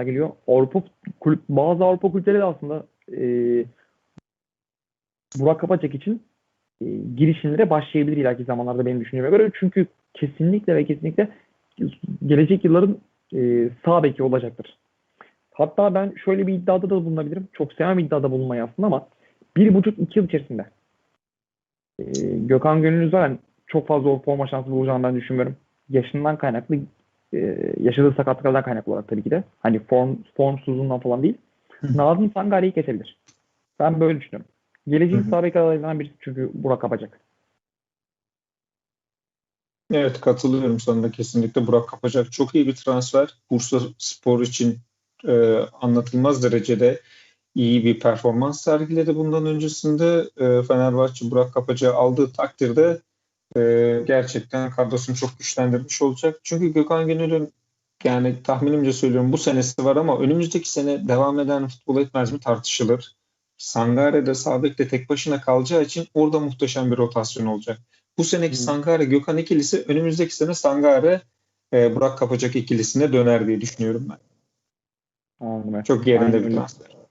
geliyor. Avrupa kulüp bazı Avrupa kulüpleri de aslında e, Burak Kapacak için e, girişimlere başlayabilir ileriki zamanlarda benim düşünceme göre. Çünkü kesinlikle ve kesinlikle gelecek yılların e, sağ beki olacaktır. Hatta ben şöyle bir iddiada da bulunabilirim. Çok sevmem iddiada bulunmayı aslında ama bir buçuk iki yıl içerisinde e, Gökhan Gönül Üzeren çok fazla o forma şansı bulacağını ben düşünmüyorum. Yaşından kaynaklı e, yaşadığı sakatlıklardan kaynaklı olarak tabii ki de. Hani form, formsuzluğundan falan değil. Nazım Sangari'yi kesebilir. Ben böyle düşünüyorum. Geleceğin sağ bek adaylarından birisi çünkü Burak Kapacak. Evet katılıyorum sana kesinlikle. Burak Kapacak çok iyi bir transfer. Bursa Spor için e, anlatılmaz derecede iyi bir performans sergiledi bundan öncesinde. E, Fenerbahçe Burak Kapacak'ı aldığı takdirde e, gerçekten kadrosunu çok güçlendirmiş olacak. Çünkü Gökhan Gönül'ün yani tahminimce söylüyorum bu senesi var ama önümüzdeki sene devam eden futbol etmez mi tartışılır. Sangare'de Sadık'ta tek başına kalacağı için orada muhteşem bir rotasyon olacak. Bu seneki hmm. Sangare Gökhan ikilisi önümüzdeki sene Sangare e, Burak Kapacak ikilisine döner diye düşünüyorum ben. Anladım. Çok yerinde bir transfer.